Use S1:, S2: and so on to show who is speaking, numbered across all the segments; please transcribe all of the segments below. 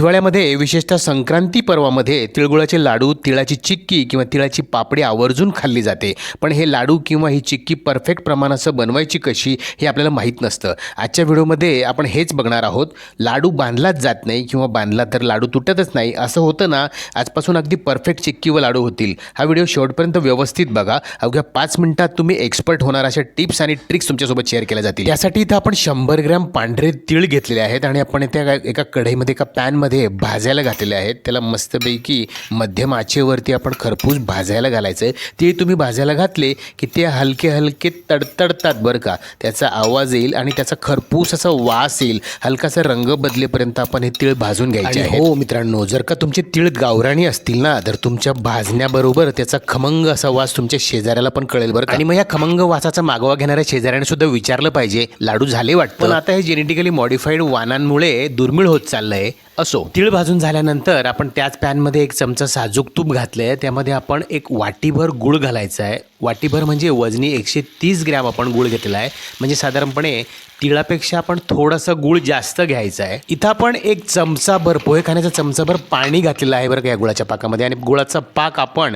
S1: हिवाळ्यामध्ये विशेषतः संक्रांती पर्वामध्ये तिळगुळाचे लाडू तिळाची चिक्की किंवा तिळाची पापडी आवर्जून खाल्ली जाते. पण हे लाडू किंवा ही चिक्की परफेक्ट प्रमाणाचं बनवायची कशी हे आपल्याला माहीत नसतं. आजच्या व्हिडिओमध्ये आपण हेच बघणार आहोत. लाडू बांधलाच जात नाही किंवा बांधला तर लाडू तुटतच नाही असं होतं ना आजपासून अगदी परफेक्ट चिक्की व लाडू होतील. हा व्हिडिओ शेवटपर्यंत व्यवस्थित बघा. अवघ्या पाच मिनिटात तुम्ही एक्सपर्ट होणार अशा टिप्स आणि ट्रिक्स तुमच्यासोबत शेअर केल्या जातील. त्यासाठी इथं आपण शंभर ग्रॅम पांढरे तीळ घेतलेले आहेत आणि आपण त्या एका कढईमध्ये एका पॅनमध्ये भाजायला घातलेले आहेत. त्याला मस्तपैकी मध्यम आचेवरती आपण खरपूस भाजायला घालायचं आहे ते तुम्ही भाजायला घातले की ते हलके हलके तडतडतात बरं का. त्याचा आवाज येईल आणि त्याचा खरपूस असा वास येईल. हलकासा रंग बदलेपर्यंत आपण हे तीळ भाजून घ्यायचे आहे हो मित्रांनो जर का तुमचे तीळ गावराणी असतील ना तर तुमच्या भाजण्याबरोबर त्याचा खमंग असा वास तुमच्या शेजाऱ्याला पण कळेल बरं. आणि मग या खमंग वासाचा मागोवा घेणाऱ्या शेजाऱ्याने सुद्धा विचारलं पाहिजे. लाडू झाले वाटतं. पण आता हे जेनेटिकली मॉडिफाईड वाणांमुळे दुर्मिळ होत चाललंय. असो. तीळ भाजून झाल्यानंतर आपण त्याच पॅनमध्ये एक चमचा साजूक तूप घातलं आहे त्यामध्ये आपण एक वाटीभर गुळ घालायचा आहे वाटीभर म्हणजे वजनी एकशे तीस ग्रॅम आपण गुळ घेतलेला आहे म्हणजे साधारणपणे तिळापेक्षा आपण थोडंसं गुळ जास्त घ्यायचं आहे इथं आपण एक चमचाभर पोहे खाण्याचा चमचाभर पाणी घातलेलं आहे बरं का या गुळाच्या पाकामध्ये. आणि गुळाचा पाक आपण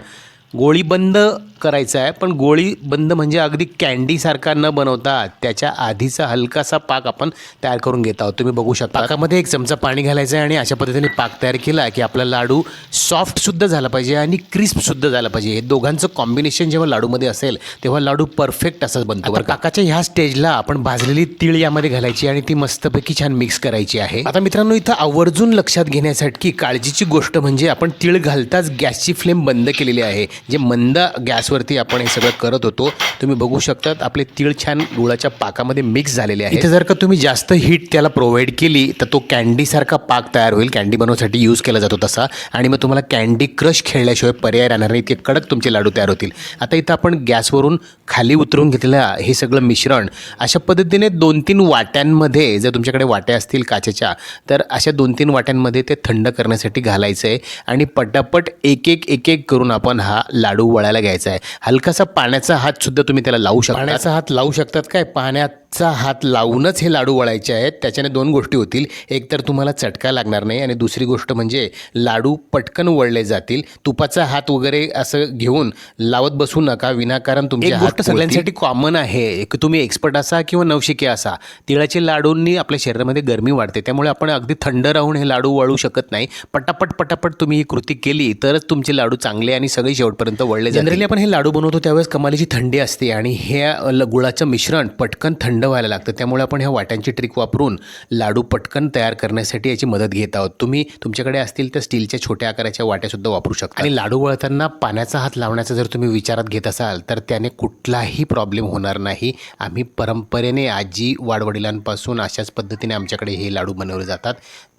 S1: गोळी बंद करायचा आहे पण गोळी बंद म्हणजे अगदी कॅन्डीसारखा न बनवता त्याच्या आधीचा हलकासा पाक आपण तयार करून घेत आहोत. तुम्ही बघू शकता. पाकामध्ये एक चमचा पाणी घालायचं आहे आणि अशा पद्धतीने पाक तयार केला की आपला लाडू सॉफ्टसुद्धा झाला पाहिजे आणि क्रिस्पसुद्धा झाला पाहिजे. हे दोघांचं कॉम्बिनेशन जेव्हा लाडूमध्ये असेल तेव्हा लाडू परफेक्ट असाच बनतो बरं काकाच्या ह्या स्टेजला आपण भाजलेली तीळ यामध्ये घालायची आणि ती मस्तपैकी छान मिक्स करायची आहे. आता मित्रांनो इथं आवर्जून लक्षात घेण्यासाठी काळजीची गोष्ट म्हणजे आपण तीळ घालताच गॅसची फ्लेम बंद केलेली आहे. जे मंद गॅसवरती आपण हे सगळं करत होतो तुम्ही बघू शकतात आपले तीळ छान गुळाच्या पाकामध्ये मिक्स झालेले आहे इथे जर का तुम्ही जास्त हीट त्याला प्रोव्हाइड केली तर तो कॅन्डीसारखा पाक तयार होईल. कॅन्डी बनवण्यासाठी यूज केला जातो तसा. आणि मग तुम्हाला कॅन्डी क्रश खेळल्याशिवाय पर्याय राहणार नाही. इतके कडक तुमचे लाडू तयार होतील. आता इथं आपण गॅसवरून खाली उतरून घेतलेलं हे सगळं मिश्रण अशा पद्धतीने दोन तीन वाट्यांमध्ये जर तुमच्याकडे वाट्या असतील काचेच्या तर अशा दोन तीन वाट्यांमध्ये ते थंड करण्यासाठी घालायचं आहे आणि पटापट एक एक एक एक करून आपण हा लाडू वळायला घ्यायचा आहे. हलकासा पाण्याचा हात सुद्धा तुम्ही त्याला लावू शकता. पाण्याचा हात लावू शकतात काय? पाण्यात पाण्याचा हात लावूनच हे लाडू वळायचे आहेत. त्याच्याने दोन गोष्टी होतील. एक तर तुम्हाला चटका लागणार नाही आणि दुसरी गोष्ट म्हणजे लाडू पटकन वळले जातील. तुपाचा हात वगैरे असं घेऊन लावत बसू नका. विनाकारण तुमच्या हात सगळ्यांसाठी कॉमन आहे. की तुम्ही एक्सपर्ट असा किंवा नवशिके असा तिळाचे लाडूंनी आपल्या शरीरामध्ये गरमी वाढते. त्यामुळे आपण अगदी थंड राहून हे लाडू वळू शकत नाही. पटापट पटापट तुम्ही ही कृती केली तरच तुमचे लाडू चांगले आणि सगळे शेवटपर्यंत वळले जनरली आपण हे लाडू बनवतो त्यावेळेस कमालीची थंडी असते आणि हे ल- गुळाचं मिश्रण पटकन थंड व्हायला लागतं. त्यामुळे आपण ह्या वाट्यांची ट्रिक वापरून लाडू पटकन तयार करण्यासाठी याची मदत घेत आहोत. तुम्ही तुमच्याकडे असतील तर स्टीलच्या छोट्या आकाराच्या वाट्यासुद्धा वापरू शकता. आणि लाडू वळताना पाण्याचा हात लावण्याचा जर तुम्ही विचारात घेत असाल तर त्याने कुठलाही प्रॉब्लेम होणार नाही. आम्ही परंपरेने आजी वाडवडिलांपासून अशाच पद्धतीने आमच्याकडे हे लाडू बनवले जातात.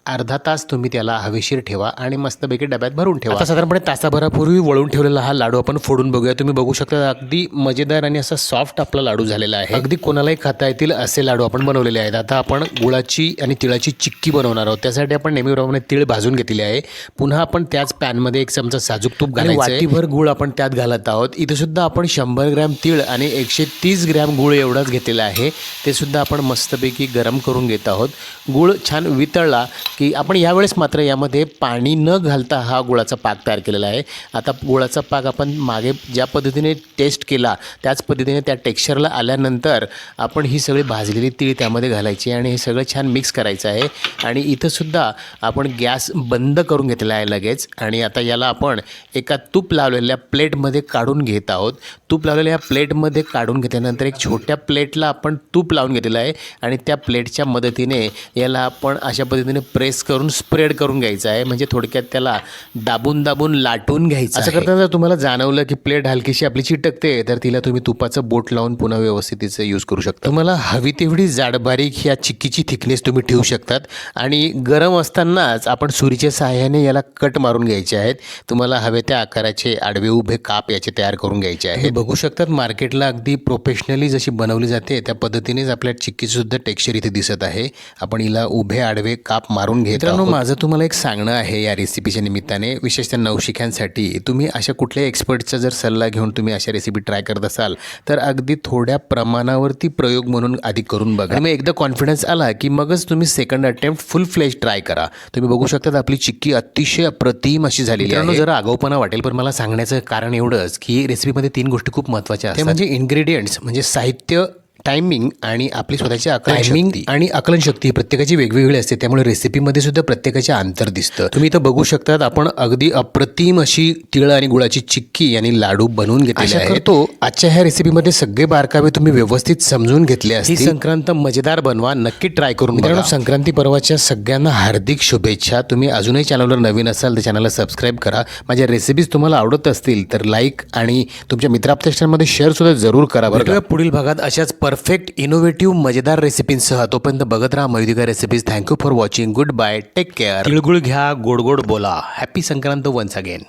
S1: अर्धा तास तुम्ही त्याला हवेशीर ठेवा आणि मस्तपैकी डब्यात भरून ठेवा. आता साधारणपणे तासाभरापूर्वी वळून ठेवलेला हा लाडू आपण फोडून बघूया. तुम्ही बघू शकता अगदी मजेदार आणि असा सॉफ्ट आपला लाडू झालेला आहे. अगदी कोणालाही खाता येतील असे लाडू आपण बनवलेले आहेत. आता आपण गुळाची आणि तिळाची चिक्की बनवणार आहोत. त्यासाठी आपण नेहमीप्रमाणे तीळ भाजून घेतलेले आहे. पुन्हा आपण त्याच पॅनमध्ये एक चमचा साजूक तूप घालायचं वाटीभर गुळ आपण त्यात घालत आहोत. इथे सुद्धा आपण शंभर ग्रॅम तीळ आणि एकशे तीस ग्रॅम गुळ एवढाच घेतलेला आहे. ते सुद्धा आपण मस्तपैकी गरम करून घेत आहोत. गुळ छान वितळला की आपण यावेळेस मात्र यामध्ये पाणी न घालता हा गुळाचा पाक तयार केलेला आहे. आता गुळाचा पाक आपण मागे ज्या पद्धतीने टेस्ट केला त्याच पद्धतीने त्या टेक्स्चरला आल्यानंतर आपण ही सगळी भाजलेली तीळ त्यामध्ये घालायची आणि हे सगळं छान मिक्स करायचं आहे. आणि इथंसुद्धा आपण गॅस बंद करून घेतलेला आहे लगेच. आणि आता याला आपण एका तूप लावलेल्या प्लेटमध्ये काढून घेत आहोत. तूप लावलेल्या या प्लेटमध्ये काढून घेतल्यानंतर एक छोट्या प्लेटला आपण तूप लावून घेतलेलं आहे. आणि त्या प्लेटच्या मदतीने याला आपण अशा पद्धतीने प्रेस करून स्प्रेड करून घ्यायचं आहे. म्हणजे थोडक्यात त्याला दाबून दाबून लाटून घ्यायचं असं करताना जर तुम्हाला जाणवलं की प्लेट हलकीशी आपली चिटकते तर तिला तुम्ही तुपाचं बोट लावून पुन्हा व्यवस्थित तिचं यूज करू शकता. तुम्हाला हवी तेवढी जाडबारीक या चिक्कीची थिकनेस तुम्ही ठेवू शकतात. आणि गरम असतानाच आपण सुरीच्या सहाय्याने याला कट मारून घ्यायचे आहेत. तुम्हाला हवे त्या आकाराचे आडवे उभे काप याचे तयार करून घ्यायचे आहेत. बघू शकतात मार्केटला अगदी प्रोफेशनली जशी बनवली जाते त्या पद्धतीनेच आपल्या चिक्कीचं सुद्धा टेक्स्चर इथे दिसत आहे. आपण हिला उभे आडवे काप मारून जाणून घेत मित्रांनो माझं तुम्हाला एक सांगणं आहे या रेसिपीच्या निमित्ताने. विशेषतः नवशिक्यांसाठी तुम्ही अशा कुठल्याही एक्सपर्टचा जर सल्ला घेऊन तुम्ही अशा रेसिपी ट्राय करत असाल तर अगदी थोड्या प्रमाणावरती प्रयोग म्हणून आधी करून बघा. मग एकदा कॉन्फिडन्स आला की मगच तुम्ही second attempt full fledged try करा. तुम्ही बघू शकता आपली चिक्की अतिशय अप्रतिम अशी झालेली आहे. जरा आगाऊपणा वाटेल पण मला सांगण्याचं कारण एवढंच की रेसिपीमध्ये तीन गोष्टी खूप महत्त्वाच्या असतात. म्हणजे इन्ग्रेडियंट्स म्हणजे साहित्य टायमिंग आणि आपली स्वतःची टायमिंग आणि आकलनशक्ती ही प्रत्येकाची वेगवेगळी असते. त्यामुळे रेसिपीमध्ये सुद्धा प्रत्येकाचे अंतर दिसतं. तुम्ही इथं बघू शकतात आपण अगदी अप्रतिम अशी तिळ आणि गुळाची चिक्की आणि लाडू बनवून घेतले आहेत. तो आजच्या ह्या रेसिपीमध्ये सगळे बारकावे तुम्ही व्यवस्थित समजून घेतले असतील. ही संक्रांत मजेदार बनवा नक्की ट्राय करून मित्रांनो संक्रांती पर्वाच्या सगळ्यांना हार्दिक शुभेच्छा. तुम्ही अजूनही चॅनलवर नवीन असाल तर चॅनलला सबस्क्राईब करा. माझ्या रेसिपीज तुम्हाला आवडत असतील तर लाईक आणि तुमच्या मित्राप्तेष्टांमध्ये शेअर सुद्धा जरूर करा बरं? पुढील भागात अशाच परफेक्ट इनोव्हेटिव्ह मजेदार रेसिपींसह तोपर्यंत बघत राहा Mayudika recipes thank you for watching good bye take care तिळगुळ घ्या गोड गोड बोला. Happy Sankrant once again